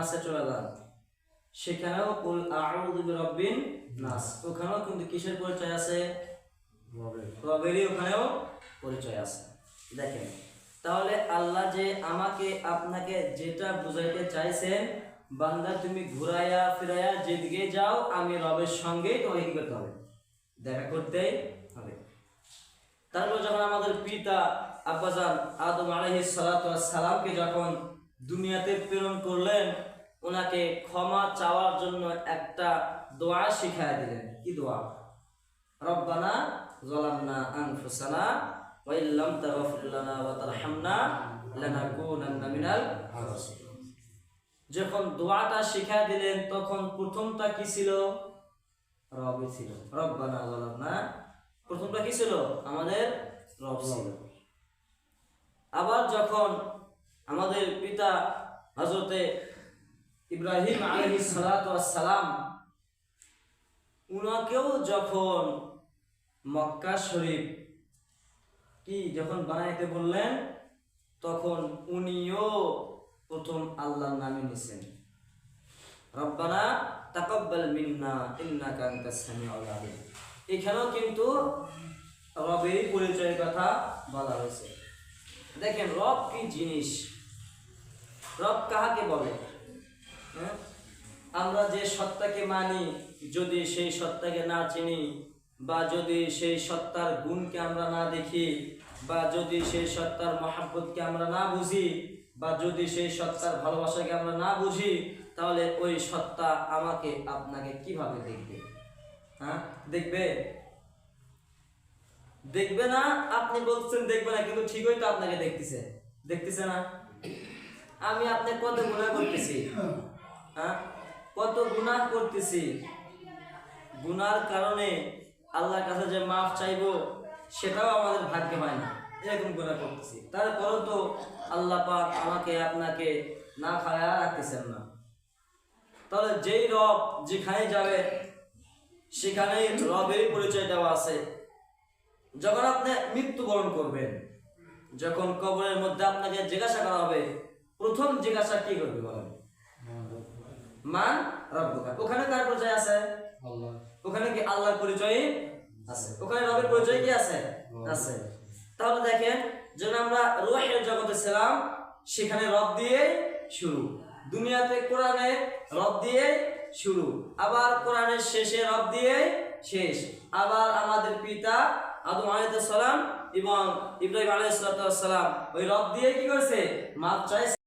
নাসে চলে যান। সেখানেও কুল আউযু বিরাব্বিন নাস। ওখানেও কিন্তু কিসের পরিচয় আছে? রবেরই ওখানেও পরিচয় আছে। দেখেন তাহলে আল্লাহ যে আমাকে আপনাকে যেটা বুঝাইতে চাইছেন বান্দা তুমি ঘুরাইয়া ফিরাইয়া যেদিকে যাও আমি রবের সঙ্গেই তোমাকে কি করতে হবে? দেখা করতেই হবে। তারপর যখন আমাদের পিতা আব্বাজান আদম আলহি সালামকে যখন দুনিয়াতে প্রেরণ করলেন, ওনাকে ক্ষমা চাওয়ার জন্য একটা দোয়া শিখায় দিলেন। কি দোয়া? রব্বানা জলামনা আনফুসানা ওয়া ইল্লাম তাগফির লানা ওয়া তারহামনা মিনাল যখন দোয়াটা শিখায় দিলেন, তখন প্রথমটা কি ছিল? রবই ছিল। রব্বানা জলামনা প্রথমটা কি ছিল? আমাদের রব ছিল। আবার যখন আমাদের পিতা হজরতে ইব্রাহিম আলহি সালাম, উনাকেও যখন মক্কা শরীফ কি যখন বানাইতে বললেন, তখন উনিও প্রথম আল্লাহর নামে নিছেন। রব্বানা তাকাব্বাল মিন্না ইন্নাকা আনতাস সামিউল আলিম। এখানেও কিন্তু রবেরই পরিচয়ের কথা বলা হয়েছে। দেখেন রব কি জিনিস রব কাহাকে বলে? হ্যাঁ? আমরা যে সত্তাকে মানি, যদি সেই সত্তাকে না চিনি, বা যদি সেই সত্তার গুণকে আমরা না দেখি, বা যদি সেই সত্তার মহাব্বতকে আমরা না বুঝি, বা যদি সেই সত্তার ভালোবাসাকে আমরা না বুঝি, তাহলে ওই সত্তা আমাকে আপনাকে কীভাবে দেখবে? হ্যাঁ? দেখবে? দেখবে না? আপনি বলছেন দেখবে না, কিন্তু ঠিকই তো আপনাকে দেখতেছে। দেখতেছে না? আমি আপনি কত গুণা করতেছি? হ্যাঁ? কত গুণা করতেছি? গুনার কারণে আল্লাহর কাছে যে মাফ চাইব, সেটাও আমাদের ভাগ্যে হয় না। এরকম গুণা করতেছি। তারপরেও তো আল্লাহ পাক আমাকে, আপনাকে না খায়া রাখতেছেন না। তাহলে যেই রব যেখানে যাবে, সেখানেই রবেরই পরিচয় দেওয়া আছে। যখন আপনি মৃত্যুবরণ করবেন, যখন কবরের মধ্যে আপনাকে জিজ্ঞাসা করা হবে প্রথম জিজ্ঞাসা কি করবে বলেন? মান রব্বুকা। ওখানে কার পরিচয় আছে? ওখানে কি আল্লাহর পরিচয় আছে? ওখানে রবের পরিচয় কি আছে? আছে। তাহলে দেখেন যখন আমরা রুহের জগতে ছিলাম সেখানে রব দিয়ে শুরু। দুনিয়াতে কোরআনে রব দিয়ে শুরু। আবার কোরআনের শেষে রব দিয়ে শেষ। আবার আমাদের পিতা আদম আলাইহিস সালাম এবং ইব্রাহিম আলাইহিস সালাম ওই রব দিয়ে কি করেছে? মাপ চাইছে।